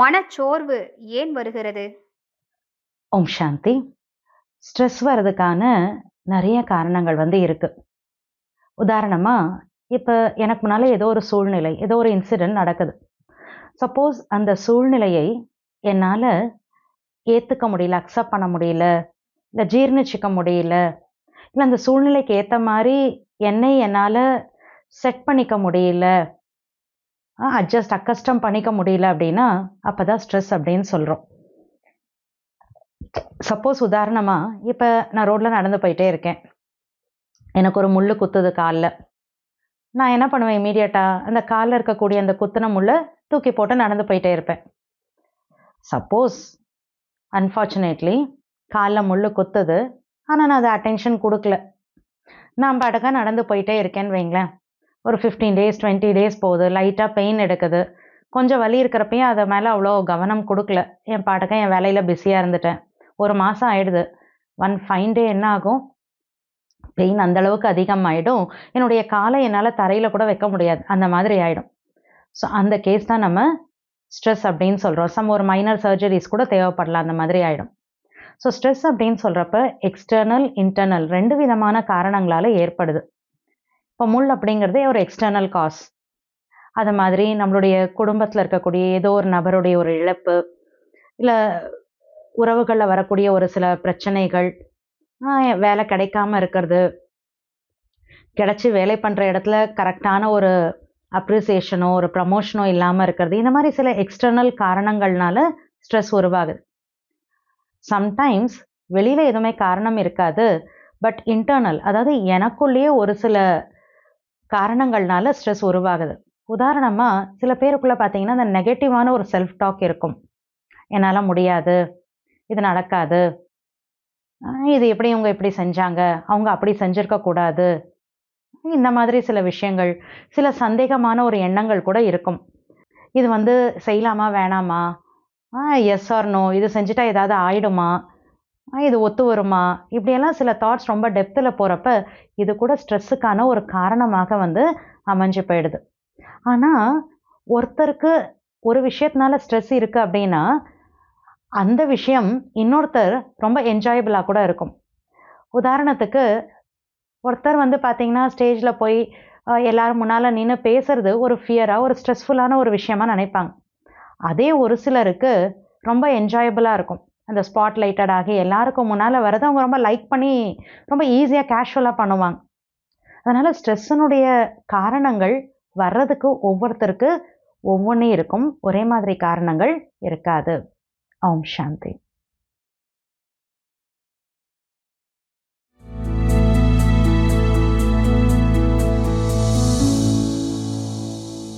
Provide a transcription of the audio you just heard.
மனச்சோர்வு ஏன் வருகிறது? ஓம் சாந்தி. ஸ்ட்ரெஸ் வர்றதுக்கான நிறைய காரணங்கள் வந்து இருக்கு. உதாரணமாக இப்போ எனக்கு முன்னால் ஏதோ ஒரு சூழ்நிலை ஏதோ ஒரு இன்சிடென்ட் நடக்குது. சப்போஸ் அந்த சூழ்நிலையை என்னால் ஏற்றுக்க முடியல அக்செப்ட் பண்ண முடியல இல்லை ஜீர்ணிச்சிக்க முடியல இல்லை அந்த சூழ்நிலைக்கு ஏற்ற மாதிரி என்னை என்னால் செட் பண்ணிக்க முடியல அட்ஜஸ்ட் அக்கஸ்டம் பண்ணிக்க முடியல அப்படின்னா அப்போ தான் ஸ்ட்ரெஸ் அப்படின்னு சொல்கிறோம் சப்போஸ் உதாரணமாக இப்போ நான் ரோட்டில் நடந்து போயிட்டே இருக்கேன். எனக்கு ஒரு முள் குத்துது காலில். நான் என்ன பண்ணுவேன் இமீடியட்டாக அந்த காலில் இருக்கக்கூடிய அந்த குத்துன முள்ளை தூக்கி போட்டு நடந்து போயிட்டே இருப்பேன். சப்போஸ் அன்ஃபார்ச்சுனேட்லி காலில் முள் குத்துது ஆனால் நான் அதை அட்டென்ஷன் கொடுக்கல. நான் படக்காக நடந்து போயிட்டே இருக்கேன்னு வைங்களேன். ஒரு ஃபிஃப்டீன் டேஸ் டுவெண்ட்டி டேஸ் போகுது. லைட்டாக பெயின் எடுக்குது. கொஞ்சம் வலி இருக்கிறப்பையும் அதை மேலே அவ்வளோ கவனம் கொடுக்கல. என் பாட்டுக்க என் வேலையில் பிஸியாக இருந்துட்டேன். ஒரு மாதம் ஆயிடுது. ஒன் ஃபைன் டே என்ன ஆகும்? பெயின் அந்தளவுக்கு அதிகமாகிடும் என்னுடைய காலை என்னால் தரையில் கூட வைக்க முடியாது. அந்த மாதிரி ஆகிடும் ஸோ அந்த கேஸ் தான் நம்ம ஸ்ட்ரெஸ் அப்படின்னு சொல்கிறோம் சம் ஒரு மைனர் சர்ஜரிஸ் கூட தேவைப்படலாம் அந்த மாதிரி ஆகிடும் ஸோ ஸ்ட்ரெஸ் அப்படின்னு சொல்கிறப்ப எக்ஸ்டர்னல் இன்டர்னல் ரெண்டு விதமான காரணங்களால் ஏற்படுது. இப்போ முள் அப்படிங்கிறதே ஒரு எக்ஸ்டர்னல் காஸ் அது மாதிரி நம்மளுடைய குடும்பத்தில் இருக்கக்கூடிய ஏதோ ஒரு நபருடைய ஒரு இழப்பு இல்லை உறவுகளில் வரக்கூடிய ஒரு சில பிரச்சனைகள் வேலை கிடைக்காம இருக்கிறது கிடச்சி வேலை பண்ணுற இடத்துல கரெக்டான ஒரு அப்ரிசியேஷனோ ஒரு ப்ரமோஷனோ இல்லாமல் இருக்கிறது. இந்த மாதிரி சில எக்ஸ்டர்னல் காரணங்கள்னால ஸ்ட்ரெஸ் உருவாகுது. சம்டைம்ஸ் வெளியில் எதுவுமே காரணம் இருக்காது பட் இன்டர்னல் அதாவது எனக்குள்ளேயே ஒரு சில காரணங்கள்னால ஸ்ட்ரெஸ் உருவாகுது. உதாரணமாக சில பேருக்குள்ளே பார்த்தீங்கன்னா அந்த நெகட்டிவான ஒரு செல்ஃப் டாக் இருக்கும். என்னால் முடியாது இது நடக்காது இது எப்படி இவங்க இப்படி செஞ்சாங்க அவங்க அப்படி செஞ்சுருக்கக்கூடாது இந்த மாதிரி சில விஷயங்கள் சில சந்தேகமான ஒரு எண்ணங்கள் கூட இருக்கும். இது வந்து செய்யலாமா வேணாமா? எஸ் ஆர் நோ இது செஞ்சுட்டா ஏதாவது ஆயிடுமா? இது ஒத்து வருமா? இப்படியெல்லாம் சில தாட்ஸ் ரொம்ப டெப்த்தில் போகிறப்ப இது கூட ஸ்ட்ரெஸ்ஸுக்கான ஒரு காரணமாக வந்து அமைஞ்சு போயிடுது. ஆனால் ஒருத்தருக்கு ஒரு விஷயத்தினால ஸ்ட்ரெஸ் இருக்குது அப்படின்னா அந்த விஷயம் இன்னொருத்தர் ரொம்ப என்ஜாயபிளாக கூட இருக்கும். உதாரணத்துக்கு ஒருத்தர் வந்து பார்த்திங்கன்னா ஸ்டேஜில் போய் எல்லாரும் முன்னால் நின்று பேசுறது ஒரு ஃபியராக ஒரு ஸ்ட்ரெஸ்ஃபுல்லான ஒரு விஷயமா நினைப்பாங்க. அதே ஒரு சிலருக்கு ரொம்ப என்ஜாயபிளாக இருக்கும். அந்த ஸ்பாட் லைட்டட் ஆகி எல்லாருக்கும் முன்னால் வரது அவங்க ரொம்ப லைக் பண்ணி ரொம்ப ஈஸியாக கேஷுவலாக பண்ணுவாங்க. அதனால் ஸ்ட்ரெஸ்ஸனுடைய காரணங்கள் வர்றதுக்கு ஒவ்வொருத்தருக்கு ஒவ்வொன்றே இருக்கும். ஒரே மாதிரி காரணங்கள் இருக்காது. ஓம் சாந்தி.